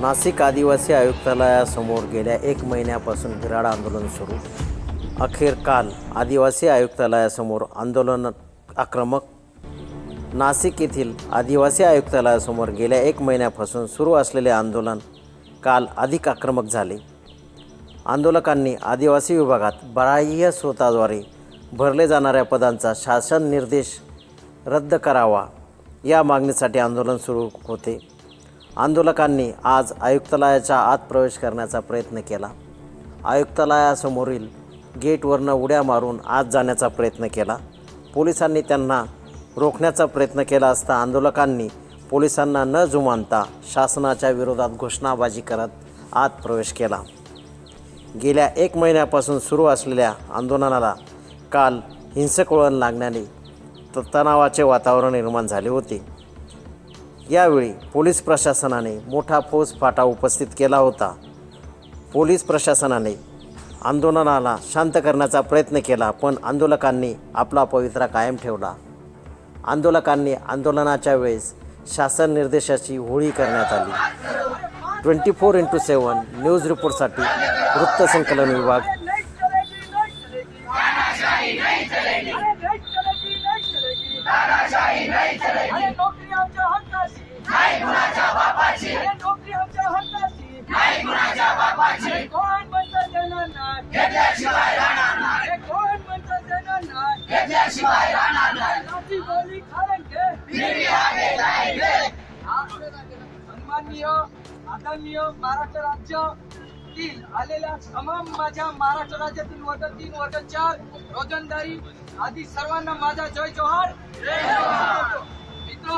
नाशिक आदिवासी आयुक्तालयासमोर गेल्या एक महिन्यापासून बिराड आंदोलन सुरू. अखेर काल आदिवासी आयुक्तालयासमोर आंदोलन आक्रमक. नाशिक येथील आदिवासी आयुक्तालयासमोर गेल्या एक महिन्यापासून सुरू असलेले आंदोलन काल अधिक आक्रमक झाले. आंदोलकांनी आदिवासी विभागात बाह्य स्वतःद्वारे भरले जाणाऱ्या पदांचा शासन निर्देश रद्द करावा या मागणीसाठी आंदोलन सुरू होते. आंदोलकांनी आज आयुक्तालयाच्या आत प्रवेश करण्याचा प्रयत्न केला. आयुक्तालयासमोरील गेटवरनं उड्या मारून आत जाण्याचा प्रयत्न केला. पोलिसांनी त्यांना रोखण्याचा प्रयत्न केला असता आंदोलकांनी पोलिसांना न जुमानता शासनाच्या विरोधात घोषणाबाजी करत आत प्रवेश केला. गेल्या एक महिन्यापासून सुरू असलेल्या आंदोलनाला काल हिंसक वळण लागण्याने त- तणावाचे वातावरण निर्माण झाले होते. यावेळी पोलीस प्रशासनाने मोठा फौज फाटा उपस्थित केला होता. पोलीस प्रशासनाने आंदोलनाला शांत करण्याचा प्रयत्न केला पण आंदोलकांनी आपला पवित्रा कायम ठेवला. आंदोलकांनी आंदोलनाच्या वेळेस शासन निर्देशाची होळी करण्यात आली. Twenty four into seven news रिपोर्टसाठी वृत्तसंकलन विभाग. तानाशाही चलेगी नाही कुणाच्या बापाची. नोकरी आमच्या हक्काची नाही कुणाच्या बापाची. कोण म्हणतं देणार नाही घेतल्याशिवाय राहणार नाही. कोण म्हणतं देणार नाही घेतल्याशिवाय राहणार नाही. खाएंगे फिर आगे जाएंगे सन्माननीय आदरणीय महाराष्ट्र राज्य आलेल्या तमाम माझ्या महाराष्ट्र राज्यातील वर्ग तीन वर्ग चार रोजंदारी आदी सर्वांना माझा जय जोहार. मित्र